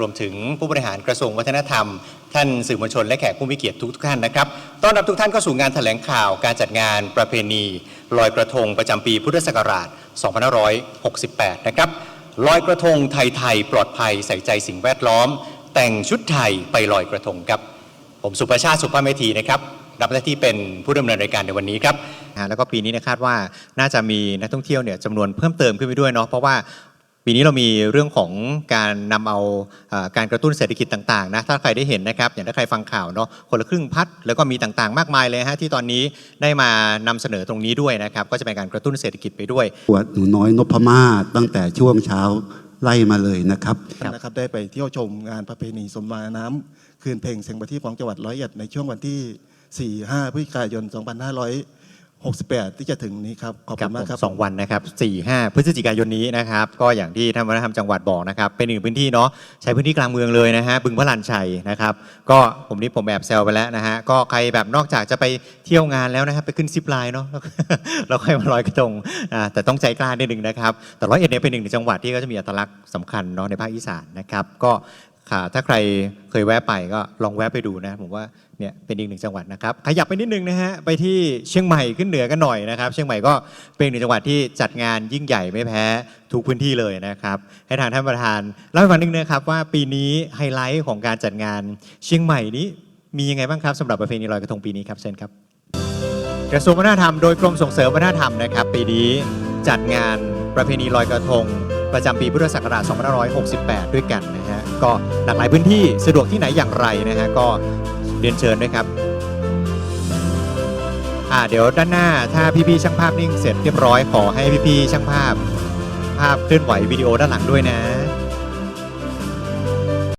รวมถึงผู้บริหารกระทรวงวัฒนธรรม ท่านสื่อมวลชนและแขกผู้มีเกียรติทุกท่านนะครับ ต้อนรับทุกท่านเข้าสู่งานแถลงข่าวการจัดงานประเพณี ลอยกระทงประจำปีพุทธศักราช 2568 นะครับ ลอยกระทงไทยๆปลอดภัยใส่ใจสิ่งแวดล้อม แต่งชุดไทยไปลอยกระทงครับ ผมสุประชาติสุภาพเมธีนะครับรับหน้าที่เป็นผู้ดำเนินรายการในวันนี้ครับแล้วก็ปีนี้นะคาดว่าน่าจะมีนักท่องเที่ยวเนี่ยจำนวนเพิ่มเติมขึ้นไปด้วยเนาะเพราะว่า ปีนี้เรามีเรื่องของการนำเอาเอ่อการกระตุ้นเศรษฐกิจต่างๆนะถ้าใครได้เห็นนะครับอย่างถ้าใครฟังข่าวเนาะคนละครึ่งพัดแล้วก็มีต่างๆ มากมายเลยฮะที่ตอนนี้ได้มานำเสนอตรงนี้ด้วยนะครับก็จะเป็นการกระตุ้นเศรษฐกิจไปด้วยวัดหนูน้อยนพมาศตั้งแต่ช่วงเช้าไล่มาเลยนะครับครับนะครับได้ไปเที่ยวชมงานประเพณีสมมาน้ำคืนเพลงเสียงประทีปของจังหวัดร้อยเอ็ดในช่วงวันที่ 4-5พฤศจิกายน 2568 ที่จะถึงนี้ครับ ขอบคุณมากครับ สองวันนะครับสี่ห้าพฤศจิกายนนี้นะครับ ก็อย่างที่ท่านวัฒนธรรมจังหวัดบอกนะครับ เป็นหนึ่งพื้นที่เนาะ ใช้พื้นที่กลางเมืองเลยนะฮะ บึงพระลานชัยนะครับ ก็ผมนี่ผมแอบแซวไปแล้วนะฮะ ก็ใครแบบนอกจากจะไปเที่ยวงานแล้วนะครับ ไปขึ้นซิปไลน์เนาะแล้วค่อยมาลอยกระทงอ่าแต่ต้องใจกล้านิดนึงนะครับ แต่ร้อยเอ็ดเนี่ยเป็นหนึ่งในจังหวัดที่ก็จะมีอัตลักษณ์สำคัญเนาะในภาคอีสานนะครับ ก็ ค่ะถ้าใครเคยแวะไปก็ลองแวะไปดูนะผมว่าเนี่ยเป็นอีกหนึ่งจังหวัดนะครับขยับไปนิดนึงนะฮะไปที่เชียงใหม่ขึ้นเหนือกันหน่อยนะครับ เชียงใหม่ก็เป็นหนึ่งจังหวัดที่จัดงานยิ่งใหญ่ไม่แพ้ทุกพื้นที่เลยนะครับ ให้ทางท่านประธานเล่าให้ฟังนิดนึงนะครับว่าปีนี้ไฮไลท์ของการจัดงานเชียงใหม่นี้มียังไงบ้างครับสำหรับประเพณีลอยกระทงปีนี้ครับเชิญครับ กระทรวงวัฒนธรรมโดยกรมส่งเสริมวัฒนธรรมนะครับ ปีนี้จัดงานประเพณีลอยกระทง ประจำปีพุทธศักราช 2568 ด้วยกันนะฮะก็หลากหลายพื้นที่สะดวกที่ไหนอย่างไรนะฮะก็เรียนเชิญด้วยครับอ่าเดี๋ยวด้านหน้าถ้าพี่ๆช่างภาพนิ่งเสร็จเรียบร้อยขอให้พี่ๆช่างภาพ ภาพเคลื่อนไหววิดีโอด้านหลังด้วยนะ